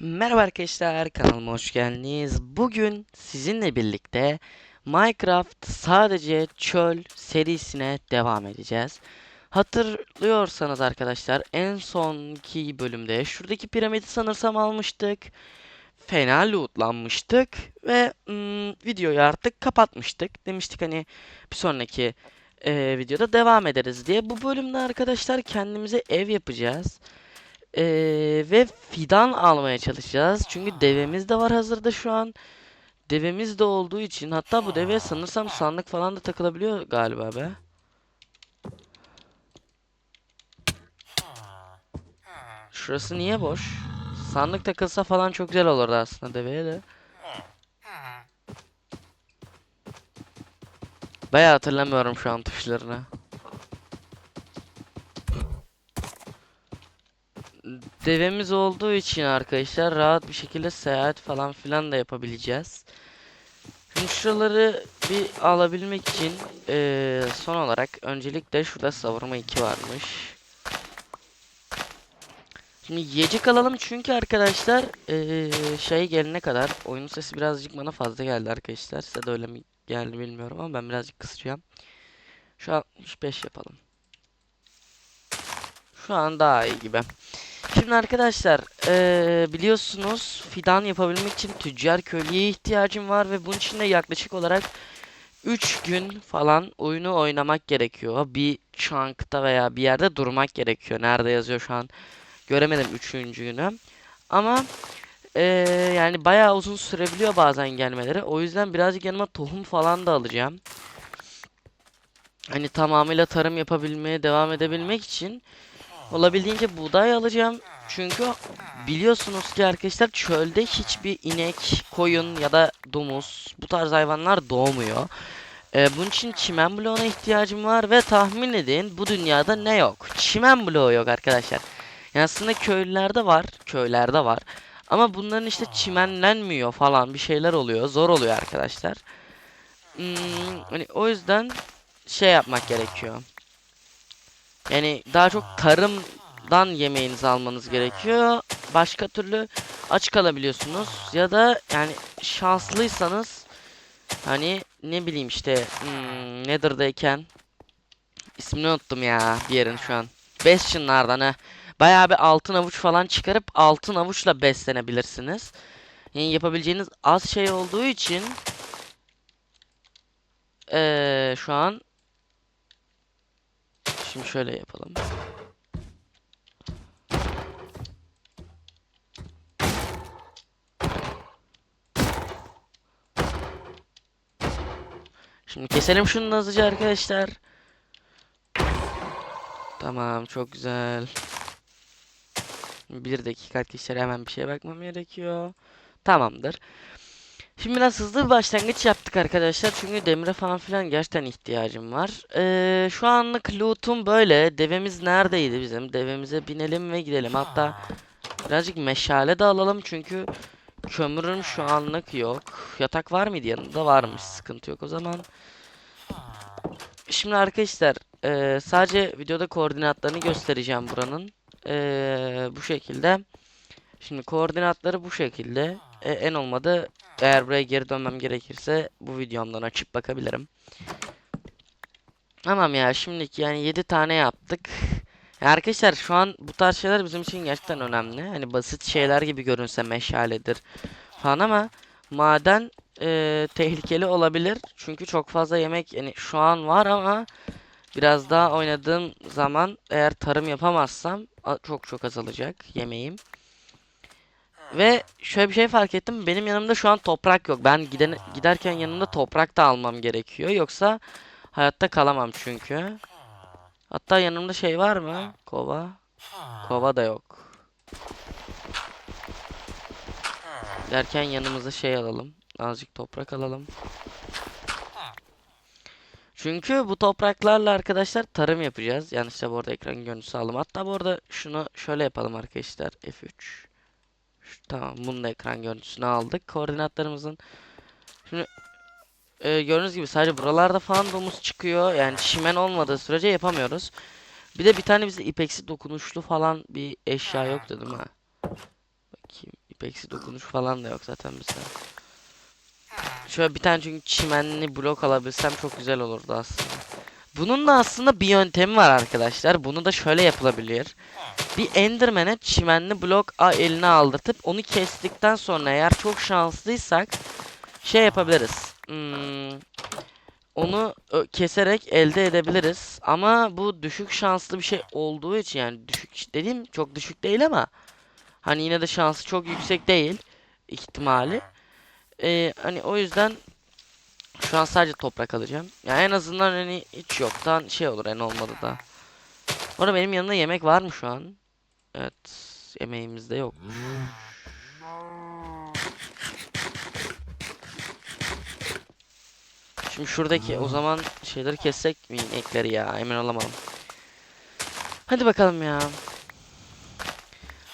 Merhaba arkadaşlar kanalıma hoş geldiniz. Bugün sizinle birlikte Minecraft sadece çöl serisine devam edeceğiz. Hatırlıyorsanız arkadaşlar en sonki bölümde şuradaki piramidi sanırsam almıştık. Fena lootlanmıştık ve mm, videoyu artık kapatmıştık. Demiştik hani bir sonraki e, videoda devam ederiz diye. Bu bölümde arkadaşlar kendimize ev yapacağız. Ee, ve fidan almaya çalışacağız. Çünkü devemiz de var hazırda şu an. Devemiz de olduğu için hatta bu deve sanırsam sandık falan da takılabiliyor galiba be. Şurası niye boş? Sandık takılsa falan çok güzel olurdu aslında deveye de. Bayağı hatırlamıyorum şu an tuşlarını. Devemiz olduğu için arkadaşlar rahat bir şekilde seyahat falan filan da yapabileceğiz. Şimdi şuraları bir alabilmek için eee, son olarak öncelikle şurada savurma 2 varmış. Şimdi yiyecek alalım çünkü arkadaşlar eee şey gelene kadar oyunun sesi birazcık bana fazla geldi arkadaşlar. Size de öyle mi geldi bilmiyorum ama ben birazcık kısacağım. Şu an 5 yapalım. Şu an daha iyi gibi. Şimdi arkadaşlar eee, biliyorsunuz fidan yapabilmek için tüccar köylüye ihtiyacım var ve bunun için de yaklaşık olarak 3 gün falan oyunu oynamak gerekiyor. Bir chunk'ta veya bir yerde durmak gerekiyor. Nerede yazıyor şu an göremedim 3. günü. Ama eee, yani bayağı uzun sürebiliyor bazen gelmeleri. O yüzden birazcık yanıma tohum falan da alacağım. Hani tamamıyla tarım yapabilmeye devam edebilmek için olabildiğince buğday alacağım. Çünkü biliyorsunuz ki arkadaşlar çölde hiçbir inek, koyun ya da domuz bu tarz hayvanlar doğmuyor. Ee, bunun için çimen bloğuna ihtiyacım var ve tahmin edin bu dünyada ne yok? Çimen bloğu yok arkadaşlar. Yani aslında köylerde var, köylerde var. Ama bunların işte çimenlenmiyor falan bir şeyler oluyor. Zor oluyor arkadaşlar. Hmm, hani o yüzden şey yapmak gerekiyor. Yani daha çok tarımdan yemeğinizi almanız gerekiyor. Başka türlü aç kalabiliyorsunuz. Ya da yani şanslıysanız hani ne bileyim işte hmm, Nether'dayken ismini unuttum ya bir yerin şu an. Bastion'lardan ha. Bayağı bir altın avuç falan çıkarıp altın avuçla beslenebilirsiniz. Yani yapabileceğiniz az şey olduğu için eee, şu an Şimdi şöyle yapalım. Şimdi keselim şunu hızlıca arkadaşlar. Tamam çok güzel. Bir dakika arkadaşlar hemen bir şeye bakmam gerekiyor. Tamamdır. Şimdi biraz hızlı bir başlangıç yaptık arkadaşlar. Çünkü demire falan filan gerçekten ihtiyacım var. Ee, şu anlık loot'um böyle. Devemiz neredeydi bizim? Devemize binelim ve gidelim. Hatta birazcık meşale de alalım. Çünkü kömürüm şu anlık yok. Yatak var mıydı yanında? Varmış. Sıkıntı yok o zaman. Şimdi arkadaşlar ee, sadece videoda koordinatlarını göstereceğim buranın. Ee, bu şekilde. Şimdi koordinatları bu şekilde. E, en olmadı eğer buraya geri dönmem gerekirse bu videomdan açıp bakabilirim. Tamam ya şimdilik yani 7 tane yaptık. Ya arkadaşlar şu an bu tarz şeyler bizim için gerçekten önemli. Hani basit şeyler gibi görünse meşaledir falan ama maden e, tehlikeli olabilir. Çünkü çok fazla yemek yani şu an var ama biraz daha oynadığım zaman eğer tarım yapamazsam çok çok azalacak yemeğim. Ve şöyle bir şey fark ettim. Benim yanımda şu an toprak yok. Ben giden giderken yanımda toprak da almam gerekiyor. Yoksa hayatta kalamam çünkü. Hatta yanımda şey var mı? Kova. Kova da yok. Derken yanımıza şey alalım. Azıcık toprak alalım. Çünkü bu topraklarla arkadaşlar tarım yapacağız. Yanlışlıkla bu arada ekran görüntüsü aldım. Hatta bu arada şunu şöyle yapalım arkadaşlar. F3. Şu- Tamam bunu da ekran görüntüsünü aldık. Koordinatlarımızın Şimdi e, gördüğünüz gibi sadece buralarda falan domuz çıkıyor. Yani çimen olmadığı sürece yapamıyoruz. Bir de bir tane bize ipeksi dokunuşlu falan bir eşya yok dedim ha. Bakayım. Eksi dokunuş falan da yok zaten mesela. Şöyle bir tane çünkü çimenli blok alabilsem çok güzel olurdu aslında. Bunun da aslında bir yöntemi var arkadaşlar. Bunu da şöyle yapılabilir. Bir Enderman'e çimenli blok a- eline aldırtıp onu kestikten sonra eğer çok şanslıysak şey yapabiliriz. Hmm, onu keserek elde edebiliriz. Ama bu düşük şanslı bir şey olduğu için yani düşük dediğim çok düşük değil ama hani yine de şansı çok yüksek değil ihtimali. Ee, hani o yüzden şu an sadece toprak alacağım. Yani en azından hani hiç yoktan şey olur en olmadı da. Orada benim yanımda yemek var mı şu an? Evet. Yemeğimizde yok. Şimdi şuradaki o zaman şeyleri kessek mi inekleri ya emin olamadım. Hadi bakalım ya.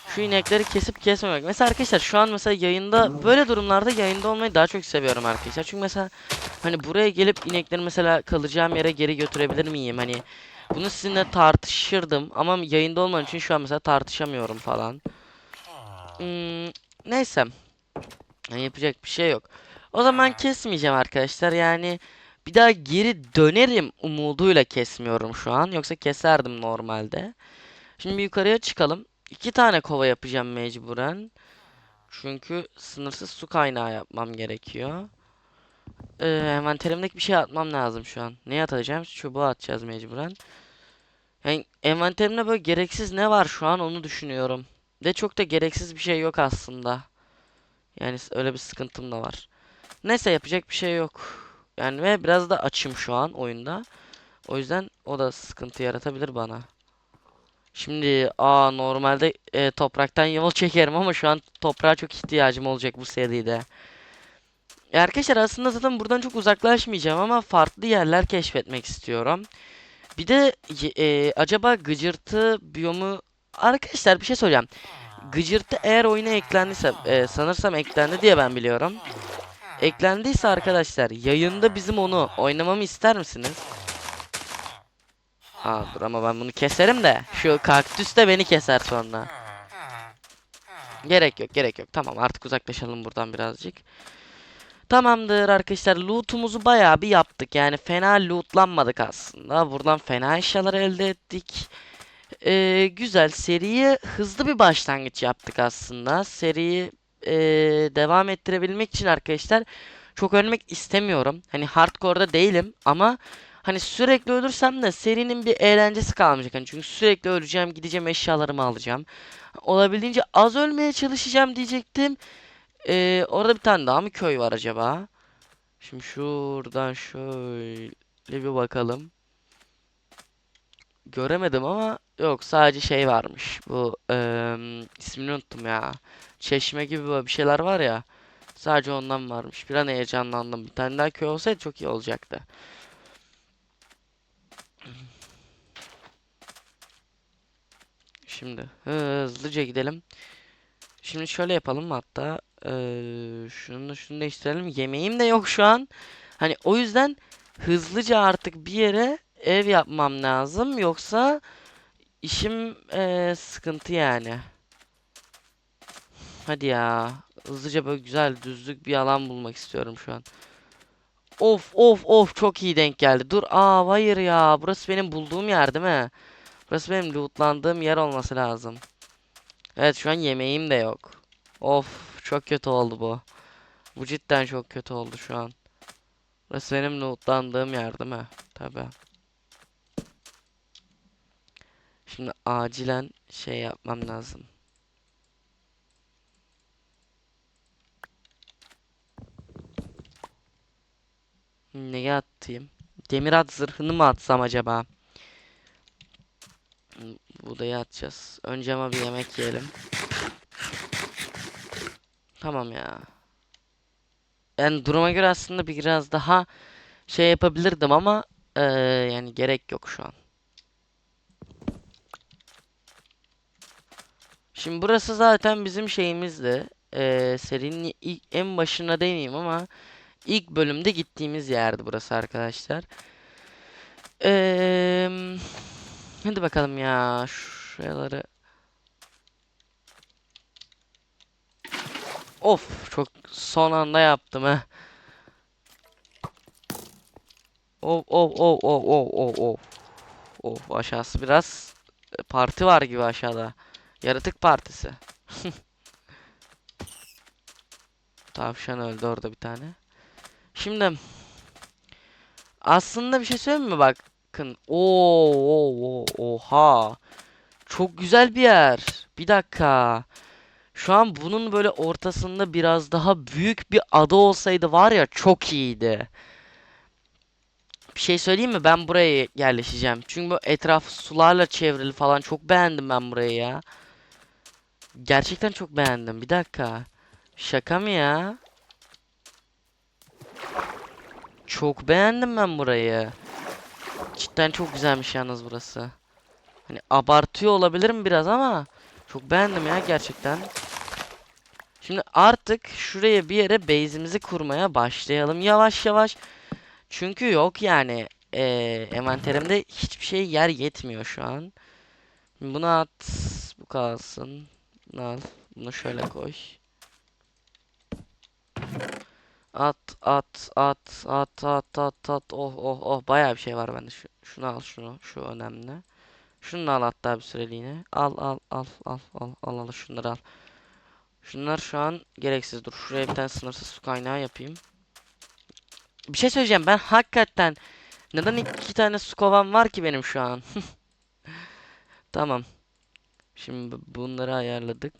Şu inekleri kesip kesmemek. Mesela arkadaşlar şu an mesela yayında böyle durumlarda yayında olmayı daha çok seviyorum arkadaşlar. Çünkü mesela hani buraya gelip inekleri mesela kalacağım yere geri götürebilir miyim? Hani bunu sizinle tartışırdım ama yayında olmadığım için şu an mesela tartışamıyorum falan. Hmm, neyse. Yani yapacak bir şey yok. O zaman kesmeyeceğim arkadaşlar. Yani bir daha geri dönerim umuduyla kesmiyorum şu an. Yoksa keserdim normalde. Şimdi bir yukarıya çıkalım. İki tane kova yapacağım mecburen. Çünkü sınırsız su kaynağı yapmam gerekiyor. Ee, envanterimdeki bir şey atmam lazım şu an. Ne atacağım? Çubuğu atacağız mecburen. Yani envanterimde böyle gereksiz ne var şu an onu düşünüyorum. Ve çok da gereksiz bir şey yok aslında. Yani öyle bir sıkıntım da var. Neyse yapacak bir şey yok. Yani ve biraz da açım şu an oyunda. O yüzden o da sıkıntı yaratabilir bana. Şimdi aa normalde e, topraktan yol çekerim ama şu an toprağa çok ihtiyacım olacak bu seride. Ya arkadaşlar aslında zaten buradan çok uzaklaşmayacağım ama farklı yerler keşfetmek istiyorum. Bir de e, acaba gıcırtı biyomu arkadaşlar bir şey söyleyeceğim. Gıcırtı eğer oyuna eklendiyse e, sanırsam eklendi diye ben biliyorum. Eklendiyse arkadaşlar yayında bizim onu oynamamı ister misiniz? Aa dur ama ben bunu keserim de şu kaktüs de beni keser sonra. Gerek yok gerek yok tamam artık uzaklaşalım buradan birazcık. Tamamdır arkadaşlar loot'umuzu bayağı bir yaptık yani fena lootlanmadık aslında. Buradan fena eşyalar elde ettik. Ee, güzel seriye hızlı bir başlangıç yaptık aslında. Seriyi ee, devam ettirebilmek için arkadaşlar çok ölmek istemiyorum. Hani hardcore'da değilim ama hani sürekli ölürsem de serinin bir eğlencesi kalmayacak. Hani çünkü sürekli öleceğim, gideceğim eşyalarımı alacağım. Olabildiğince az ölmeye çalışacağım diyecektim. Ee, orada bir tane daha mı köy var acaba? Şimdi şuradan şöyle bir bakalım. Göremedim ama yok sadece şey varmış. Bu eee ismini unuttum ya. Çeşme gibi böyle bir şeyler var ya. Sadece ondan varmış. Bir an heyecanlandım. Bir tane daha köy olsaydı çok iyi olacaktı. Şimdi hızlıca gidelim. Şimdi şöyle yapalım mı hatta eee şunu şunu değiştirelim. Yemeğim de yok şu an. Hani o yüzden hızlıca artık bir yere ev yapmam lazım. Yoksa işim eee, sıkıntı yani. Hadi ya. Hızlıca böyle güzel düzlük bir alan bulmak istiyorum şu an. Of of of çok iyi denk geldi. Dur aa hayır ya. Burası benim bulduğum yer değil mi? Burası benim lootlandığım yer olması lazım. Evet şu an yemeğim de yok. Of çok kötü oldu bu. Bu cidden çok kötü oldu şu an. Burası benim lootlandığım yer değil mi? Tabii. Şimdi acilen şey yapmam lazım. Neyi atayım? Demir at zırhını mı atsam acaba? Buğdayı atacağız. Önce ama bir yemek yiyelim. Tamam ya. Yani duruma göre aslında biraz daha şey yapabilirdim ama eee, yani gerek yok şu an. Şimdi burası zaten bizim şeyimizdi. Eee serinin ilk, en başına demeyeyim ama ilk bölümde gittiğimiz yerdi burası arkadaşlar. Eee hadi bakalım ya şuraları. Of çok son anda yaptım ha. Of of of of of of of. Of aşağısı biraz e, parti var gibi aşağıda. Yaratık partisi. Tavşan öldü orada bir tane. Şimdi aslında bir şey söyleyeyim mi bakın. Oo, oo, oha. Çok güzel bir yer. Bir dakika. Şu an bunun böyle ortasında biraz daha büyük bir ada olsaydı var ya çok iyiydi. Bir şey söyleyeyim mi? Ben buraya yerleşeceğim. Çünkü bu etraf sularla çevrili falan çok beğendim ben burayı ya. Gerçekten çok beğendim. Bir dakika. Şaka mı ya? Çok beğendim ben burayı. Cidden çok güzelmiş yalnız burası. Hani abartıyor olabilirim biraz ama çok beğendim ya gerçekten. Şimdi artık şuraya bir yere base'imizi kurmaya başlayalım yavaş yavaş. Çünkü yok yani eee envanterimde hiçbir şey yer yetmiyor şu an. Bunu at, bu kalsın. Bunu al, bunu şöyle koy. At, at, at, at, at, at, at. Oh, oh, oh. Bayağı bir şey var bende. Şu, şunu al, şunu. Şu önemli. Şunu da al hatta bir süreliğine. Al, al, al, al, al, al, al. Şunları al. Şunlar şu an gereksiz. Dur şuraya bir tane sınırsız su kaynağı yapayım. Bir şey söyleyeceğim. Ben hakikaten neden iki tane su kovam var ki benim şu an? Tamam. Şimdi bu- bunları ayarladık.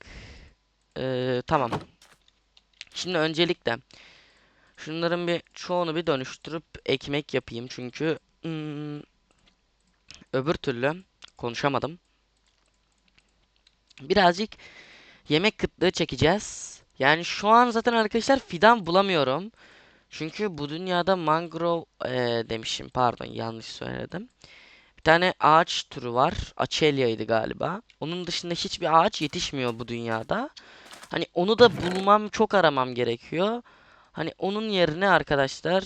Ee, tamam. Şimdi öncelikle şunların bir çoğunu bir dönüştürüp ekmek yapayım çünkü hmm, öbür türlü konuşamadım. Birazcık yemek kıtlığı çekeceğiz. Yani şu an zaten arkadaşlar fidan bulamıyorum. Çünkü bu dünyada mangrove eee, demişim pardon yanlış söyledim. Bir tane ağaç türü var. Açelya'ydı galiba. Onun dışında hiçbir ağaç yetişmiyor bu dünyada. Hani onu da bulmam çok aramam gerekiyor. Hani onun yerine arkadaşlar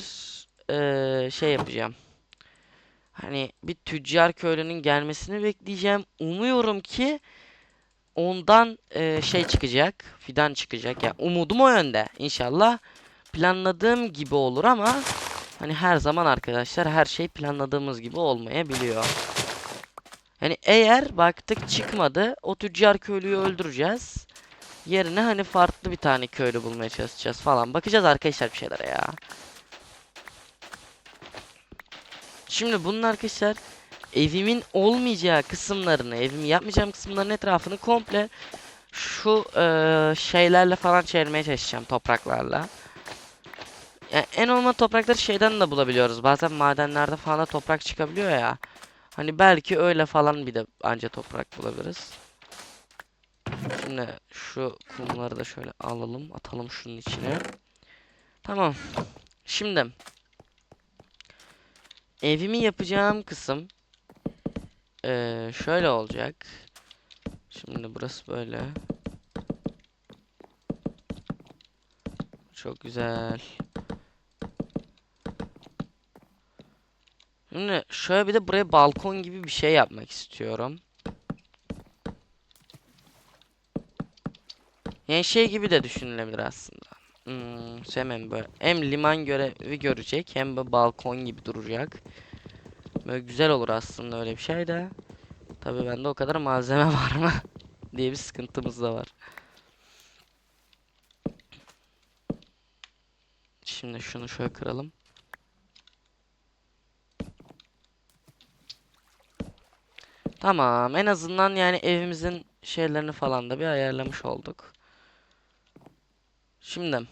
eee, şey yapacağım. Hani bir tüccar köylünün gelmesini bekleyeceğim. Umuyorum ki ondan eee, şey çıkacak. Fidan çıkacak. Yani umudum o yönde. İnşallah planladığım gibi olur ama hani her zaman arkadaşlar her şey planladığımız gibi olmayabiliyor. Yani eğer baktık çıkmadı o tüccar köylüyü öldüreceğiz. Yerine hani farklı bir tane köylü bulmaya çalışacağız falan. Bakacağız arkadaşlar bir şeylere ya. Şimdi bunun arkadaşlar evimin olmayacağı kısımlarını, evimi yapmayacağım kısımların etrafını komple şu eee, şeylerle falan çevirmeye çalışacağım topraklarla. Yani en olma toprakları şeyden de bulabiliyoruz. Bazen madenlerde falan da toprak çıkabiliyor ya. Hani belki öyle falan bir de anca toprak bulabiliriz. Şimdi şu kumları da şöyle alalım, atalım şunun içine. Tamam. Şimdi evimi yapacağım kısım eee, şöyle olacak. Şimdi burası böyle. Çok güzel. Şimdi şöyle bir de buraya balkon gibi bir şey yapmak istiyorum. Yani şey gibi de düşünülebilir aslında. Hmm, sevmem böyle. Hem liman görevi görecek hem de balkon gibi duracak. Böyle güzel olur aslında öyle bir şey de. Tabii bende o kadar malzeme var mı diye bir sıkıntımız da var. Şimdi şunu şöyle kıralım. Tamam. En azından yani evimizin şeylerini falan da bir ayarlamış olduk. Şimdi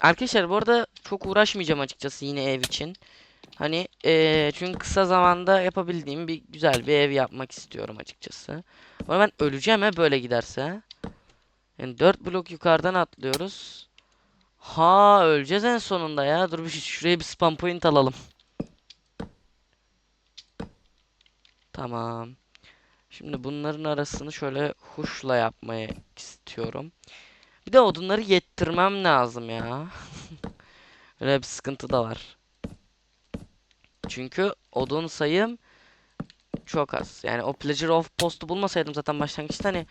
Arkadaşlar bu arada çok uğraşmayacağım açıkçası yine ev için. Hani eee, çünkü kısa zamanda yapabildiğim bir güzel bir ev yapmak istiyorum açıkçası. Ama ben öleceğim he böyle giderse. Yani 4 blok yukarıdan atlıyoruz. Ha öleceğiz en sonunda ya. Dur bir şuraya bir spam point alalım. Tamam. Şimdi bunların arasını şöyle huşla yapmaya istiyorum. Bir de odunları yettirmem lazım ya. Öyle bir sıkıntı da var. Çünkü odun sayım çok az. Yani o Pleasure of Post'u bulmasaydım zaten başlangıçta hani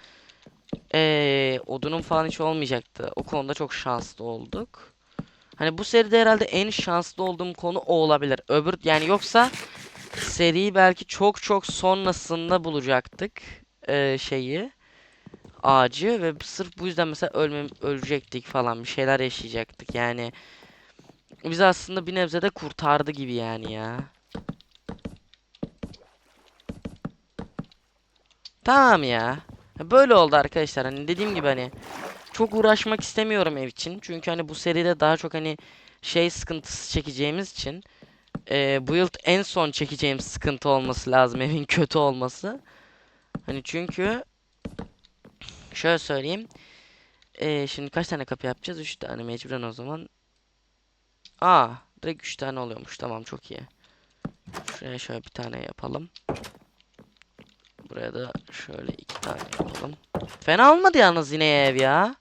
eee, odunum falan hiç olmayacaktı. O konuda çok şanslı olduk. Hani bu seride herhalde en şanslı olduğum konu o olabilir. Öbür yani yoksa seriyi belki çok çok sonrasında bulacaktık eee, şeyi ağacı ve sırf bu yüzden mesela ölmem ölecektik falan bir şeyler yaşayacaktık. Yani bizi aslında bir nebze de kurtardı gibi yani ya. Tamam ya. Böyle oldu arkadaşlar. Hani dediğim gibi hani çok uğraşmak istemiyorum ev için. Çünkü hani bu seride daha çok hani şey sıkıntısı çekeceğimiz için eee bu yıl en son çekeceğim sıkıntı olması lazım evin kötü olması. Hani çünkü şöyle söyleyeyim. Eee, şimdi kaç tane kapı yapacağız? 3 tane mecburen o zaman. Aa, direkt 3 tane oluyormuş. Tamam çok iyi. Şuraya şöyle bir tane yapalım. Buraya da şöyle iki tane yapalım. Fena olmadı yalnız yine ev ya.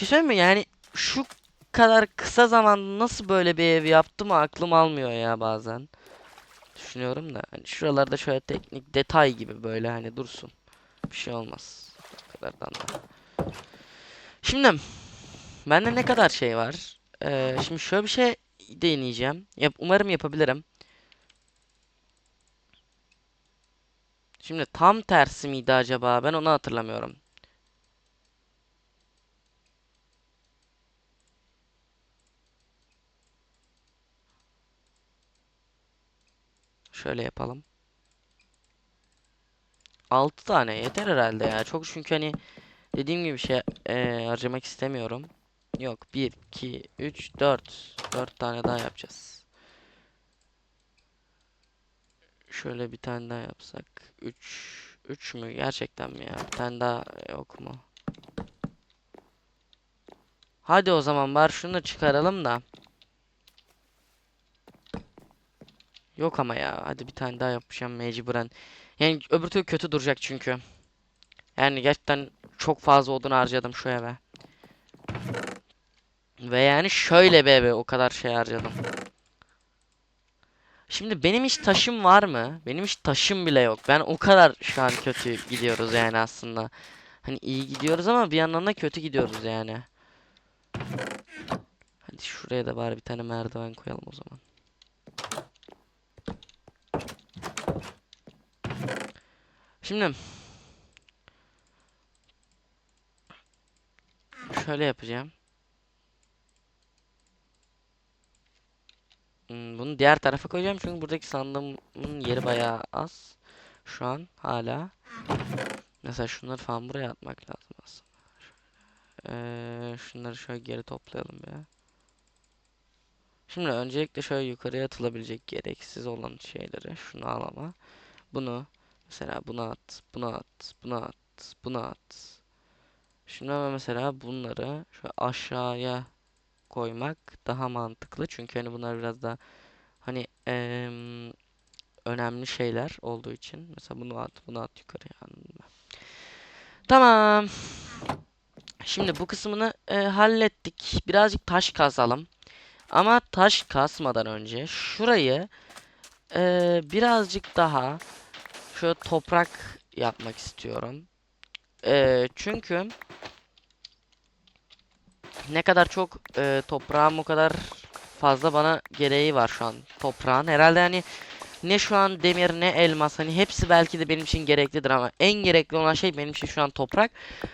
Bir şey mi? Yani şu kadar kısa zamanda nasıl böyle bir ev yaptım aklım almıyor ya bazen. Düşünüyorum da. Hani şuralarda şöyle teknik detay gibi böyle hani dursun. Bir şey olmaz. O kadardan da. Şimdi bende ne kadar şey var? Ee, şimdi şöyle bir şey deneyeceğim. Yap, umarım yapabilirim. Şimdi tam tersi miydi acaba? Ben onu hatırlamıyorum. Şöyle yapalım. 6 tane yeter herhalde ya. Çok çünkü hani dediğim gibi şey eee, harcamak istemiyorum. Yok 1 2 3 4 4 tane daha yapacağız. Şöyle bir tane daha yapsak. 3 3 mü gerçekten mi ya? Bir tane daha yok mu? Hadi o zaman var şunu çıkaralım da. Yok ama ya. Hadi bir tane daha yapacağım mecburen. Yani öbür türlü kötü duracak çünkü. Yani gerçekten çok fazla odun harcadım şu eve. Ve yani şöyle bir eve o kadar şey harcadım. Şimdi benim hiç taşım var mı? Benim hiç taşım bile yok. Ben o kadar şu an kötü gidiyoruz yani aslında. Hani iyi gidiyoruz ama bir yandan da kötü gidiyoruz yani. Hadi şuraya da bari bir tane merdiven koyalım o zaman. Şimdi şöyle yapacağım. Hmm, Bunu diğer tarafa koyacağım çünkü buradaki sandığımın yeri bayağı az. Şu an hala. Mesela şunları falan buraya atmak lazım aslında. Ee, şunları şöyle geri toplayalım ya. Şimdi öncelikle şöyle yukarıya atılabilecek gereksiz olan şeyleri şunu al ama. Bunu mesela buna at, buna at, buna at, buna at. Şimdi ama mesela bunları şöyle aşağıya koymak daha mantıklı. Çünkü hani bunlar biraz daha hani em, önemli şeyler olduğu için. Mesela bunu at, bunu at yukarıya. Tamam. Şimdi bu kısmını e, hallettik. Birazcık taş kazalım. Ama taş kasmadan önce şurayı e, birazcık daha şöyle toprak yapmak istiyorum. E, çünkü ne kadar çok e, toprağım o kadar fazla bana gereği var şu an toprağın. Herhalde hani ne şu an demir ne elmas hani hepsi belki de benim için gereklidir ama en gerekli olan şey benim için şu an toprak.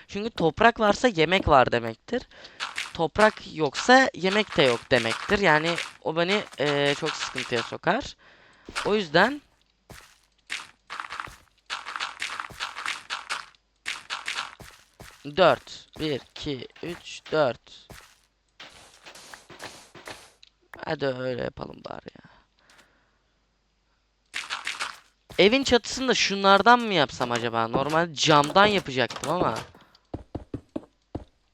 Çünkü toprak varsa yemek var demektir. Toprak yoksa yemek de yok demektir. Yani o beni e, çok sıkıntıya sokar. O yüzden dört, bir, iki, üç, dört. Hadi öyle yapalım bari ya. Evin çatısını da şunlardan mı yapsam acaba? Normal camdan yapacaktım ama.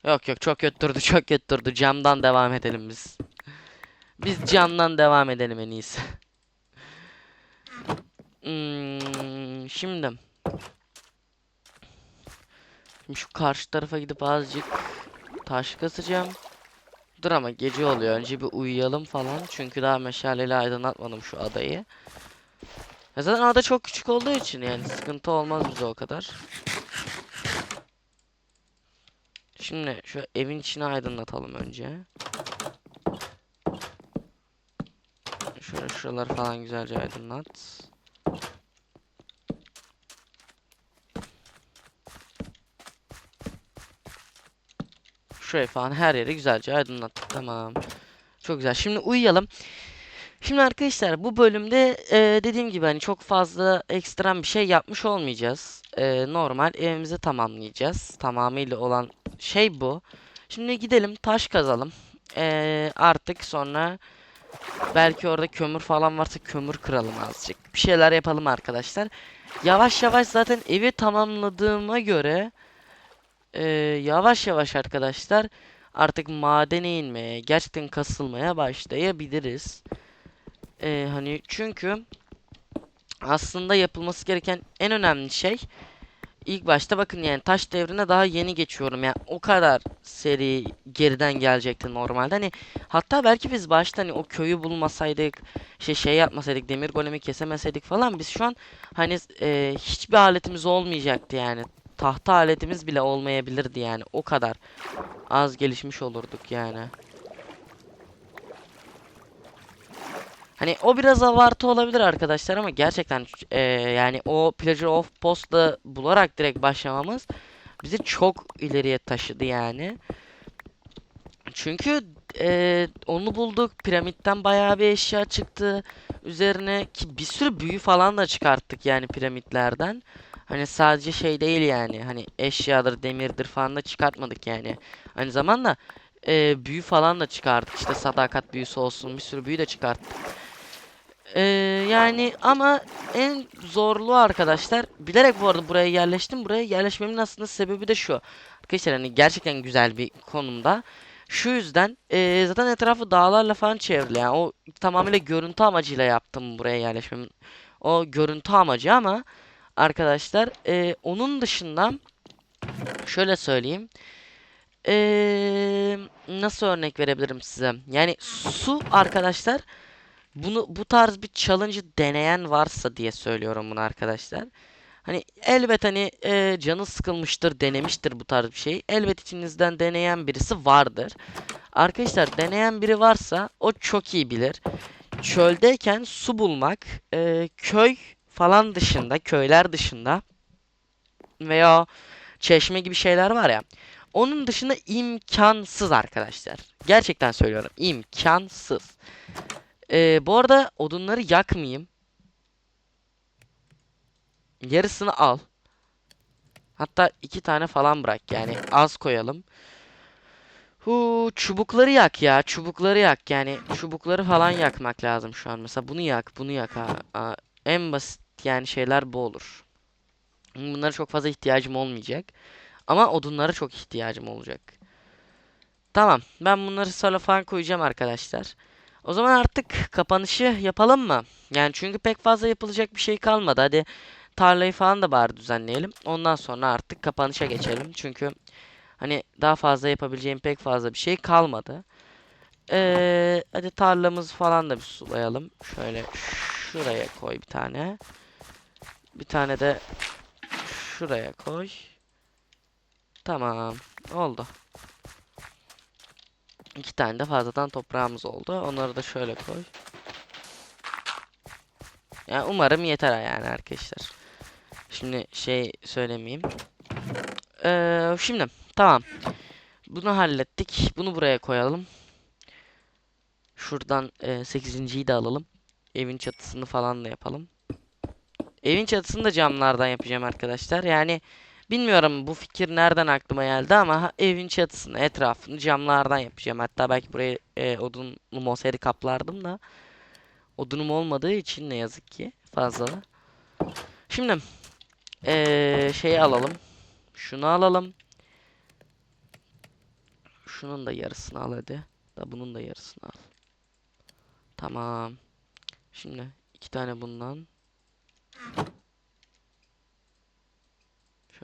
Yok yok çok kötü durdu çok kötü durdu. Camdan devam edelim biz. Biz camdan devam edelim en iyisi. Hmm, şimdi. Şimdi şu karşı tarafa gidip azıcık taş kasacağım. Dur ama gece oluyor. Önce bir uyuyalım falan. Çünkü daha meşaleyle aydınlatmadım şu adayı. Ya zaten ada çok küçük olduğu için yani sıkıntı olmaz bize o kadar. Şimdi şu evin içini aydınlatalım önce. Şöyle şuralar falan güzelce aydınlat. Şurayı falan her yeri güzelce aydınlattık. Tamam. Çok güzel. Şimdi uyuyalım. Şimdi arkadaşlar bu bölümde e, dediğim gibi hani çok fazla ekstrem bir şey yapmış olmayacağız. E, normal evimizi tamamlayacağız. Tamamıyla olan şey bu. Şimdi gidelim taş kazalım. E, artık sonra belki orada kömür falan varsa kömür kıralım azıcık. Bir şeyler yapalım arkadaşlar. Yavaş yavaş zaten evi tamamladığıma göre e, yavaş yavaş arkadaşlar artık madene inmeye, gerçekten kasılmaya başlayabiliriz. Ee, hani çünkü aslında yapılması gereken en önemli şey ilk başta bakın yani taş devrine daha yeni geçiyorum. Yani o kadar seri geriden gelecekti normalde. Hani hatta belki biz başta hani o köyü bulmasaydık şey şey yapmasaydık demir golemi kesemeseydik falan biz şu an hani e, hiçbir aletimiz olmayacaktı yani tahta aletimiz bile olmayabilirdi yani o kadar az gelişmiş olurduk yani. Hani o biraz abartı olabilir arkadaşlar ama gerçekten e, yani o Pleasure of Post'la bularak direkt başlamamız bizi çok ileriye taşıdı yani. Çünkü e, onu bulduk. Piramitten bayağı bir eşya çıktı. Üzerine ki bir sürü büyü falan da çıkarttık yani piramitlerden. Hani sadece şey değil yani. Hani eşyadır, demirdir falan da çıkartmadık yani. Aynı zamanda e, büyü falan da çıkarttık. İşte sadakat büyüsü olsun bir sürü büyü de çıkarttık. Ee, yani ama en zorlu arkadaşlar bilerek bu arada buraya yerleştim. Buraya yerleşmemin aslında sebebi de şu. Arkadaşlar hani gerçekten güzel bir konumda. Şu yüzden ee, zaten etrafı dağlarla falan çevrili. Yani o tamamıyla görüntü amacıyla yaptım buraya yerleşmem. O görüntü amacı ama arkadaşlar ee, onun dışında şöyle söyleyeyim. Ee, nasıl örnek verebilirim size? Yani su arkadaşlar bunu bu tarz bir challenge'ı deneyen varsa diye söylüyorum bunu arkadaşlar. Hani elbet hani e, canı sıkılmıştır, denemiştir bu tarz bir şey. Elbet içinizden deneyen birisi vardır. Arkadaşlar deneyen biri varsa o çok iyi bilir. Çöldeyken su bulmak e, köy falan dışında, köyler dışında veya çeşme gibi şeyler var ya. Onun dışında imkansız arkadaşlar. Gerçekten söylüyorum. imkansız. Ee, bu arada odunları yakmayayım. Yarısını al. Hatta iki tane falan bırak yani az koyalım. Hu çubukları yak ya. Çubukları yak yani çubukları falan yakmak lazım şu an. Mesela bunu yak, bunu yak ha. Aa, en basit yani şeyler bu olur. Bunlara çok fazla ihtiyacım olmayacak. Ama odunlara çok ihtiyacım olacak. Tamam. Ben bunları sonra falan koyacağım arkadaşlar. O zaman artık kapanışı yapalım mı? Yani çünkü pek fazla yapılacak bir şey kalmadı. Hadi tarlayı falan da bari düzenleyelim. Ondan sonra artık kapanışa geçelim. Çünkü hani daha fazla yapabileceğim pek fazla bir şey kalmadı. Ee, hadi tarlamızı falan da bir sulayalım. Şöyle şuraya koy bir tane. Bir tane de şuraya koy. Tamam. Oldu. İki tane de fazladan toprağımız oldu. Onları da şöyle koy. Yani umarım yeter yani arkadaşlar. Şimdi şey söylemeyeyim. Ee, şimdi tamam. Bunu hallettik. Bunu buraya koyalım. Şuradan e, 8.yi de alalım. Evin çatısını falan da yapalım. Evin çatısını da camlardan yapacağım arkadaşlar. Yani Bilmiyorum bu fikir nereden aklıma geldi ama evin çatısını, etrafını camlardan yapacağım. Hatta belki buraya e, odunlu moseri kaplardım da odunum olmadığı için ne yazık ki fazla. Şimdi e, şeyi alalım. Şunu alalım. Şunun da yarısını al hadi. Da bunun da yarısını al. Tamam. Şimdi iki tane bundan.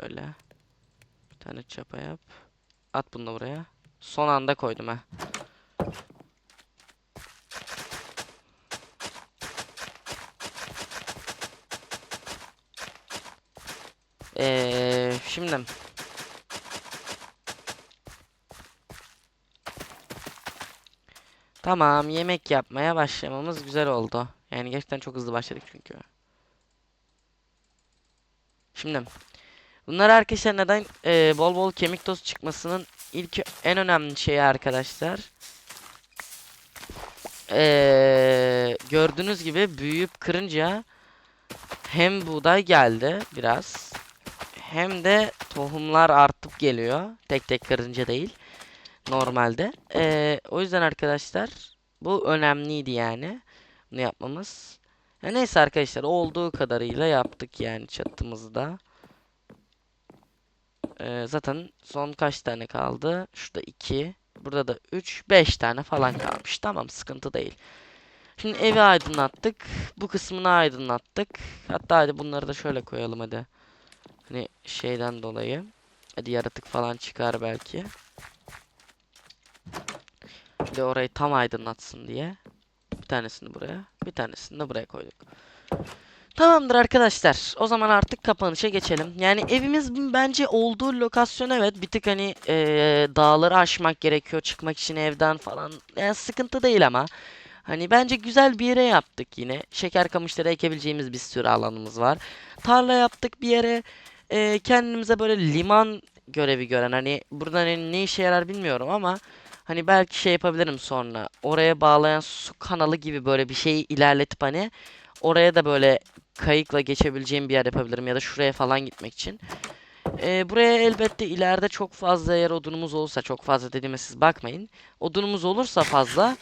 Şöyle. Bir tane çapa yap. At bunu da buraya. Son anda koydum ha. Ee, şimdi Tamam, yemek yapmaya başlamamız güzel oldu. Yani gerçekten çok hızlı başladık çünkü. Şimdi bunlar arkadaşlar neden e, bol bol kemik tozu çıkmasının ilk en önemli şeyi arkadaşlar. Ee, gördüğünüz gibi büyüyüp kırınca hem buğday geldi biraz hem de tohumlar artıp geliyor. Tek tek kırınca değil. Normalde. Ee, o yüzden arkadaşlar bu önemliydi yani. Bunu yapmamız. Ya neyse arkadaşlar olduğu kadarıyla yaptık yani çatımızda. Ee, zaten son kaç tane kaldı? Şurada 2. Burada da 3. 5 tane falan kalmış. Tamam sıkıntı değil. Şimdi evi aydınlattık. Bu kısmını aydınlattık. Hatta hadi bunları da şöyle koyalım hadi. Hani şeyden dolayı. Hadi yaratık falan çıkar belki. Bir de orayı tam aydınlatsın diye. Bir tanesini buraya, bir tanesini de buraya koyduk. Tamamdır arkadaşlar. O zaman artık kapanışa geçelim. Yani evimiz bence olduğu lokasyon evet bir tık hani eee, dağları aşmak gerekiyor çıkmak için evden falan. Yani sıkıntı değil ama. Hani bence güzel bir yere yaptık yine. Şeker kamışları ekebileceğimiz bir sürü alanımız var. Tarla yaptık bir yere. Eee, kendimize böyle liman görevi gören hani buradan hani ne işe yarar bilmiyorum ama Hani belki şey yapabilirim sonra. Oraya bağlayan su kanalı gibi böyle bir şeyi ilerletip hani oraya da böyle kayıkla geçebileceğim bir yer yapabilirim ya da şuraya falan gitmek için. Ee, buraya elbette ileride çok fazla eğer odunumuz olursa çok fazla dediğime siz bakmayın. Odunumuz olursa fazla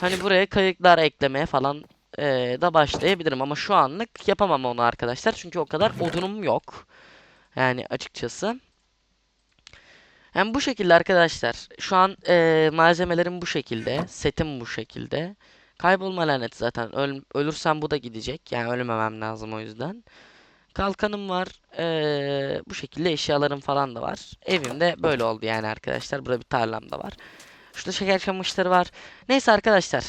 hani buraya kayıklar eklemeye falan ee, da başlayabilirim ama şu anlık yapamam onu arkadaşlar çünkü o kadar odunum yok. Yani açıkçası. Hem bu şekilde arkadaşlar. Şu an eee, malzemelerim bu şekilde. Setim bu şekilde. Kaybolma laneti zaten. Öl ölürsem bu da gidecek. Yani ölmemem lazım o yüzden. Kalkanım var. Eee, bu şekilde eşyalarım falan da var. Evimde böyle oldu yani arkadaşlar. Burada bir tarlam da var. Şurada şeker kamışları var. Neyse arkadaşlar.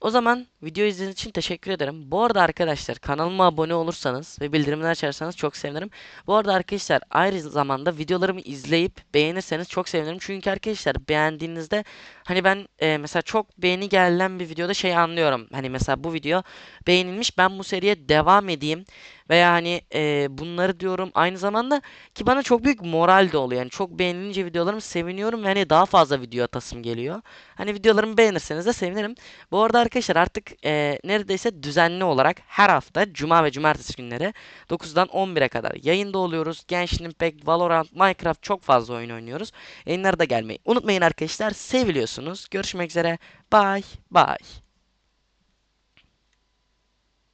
O zaman video izlediğiniz için teşekkür ederim. Bu arada arkadaşlar kanalıma abone olursanız ve bildirimleri açarsanız çok sevinirim. Bu arada arkadaşlar ayrı zamanda videolarımı izleyip beğenirseniz çok sevinirim. Çünkü arkadaşlar beğendiğinizde hani ben e, mesela çok beğeni gelen bir videoda şey anlıyorum. Hani mesela bu video beğenilmiş ben bu seriye devam edeyim. Veya hani e, bunları diyorum aynı zamanda ki bana çok büyük moral de oluyor. Yani çok beğenilince videolarım seviniyorum ve hani daha fazla video atasım geliyor. Hani videolarımı beğenirseniz de sevinirim. Bu arada arkadaşlar artık e, neredeyse düzenli olarak her hafta Cuma ve Cumartesi günleri 9'dan 11'e kadar yayında oluyoruz. Genshin Impact, Valorant, Minecraft çok fazla oyun oynuyoruz. Yayınlara da gelmeyi unutmayın arkadaşlar. Seviliyorsunuz. Görüşmek üzere. Bye bye.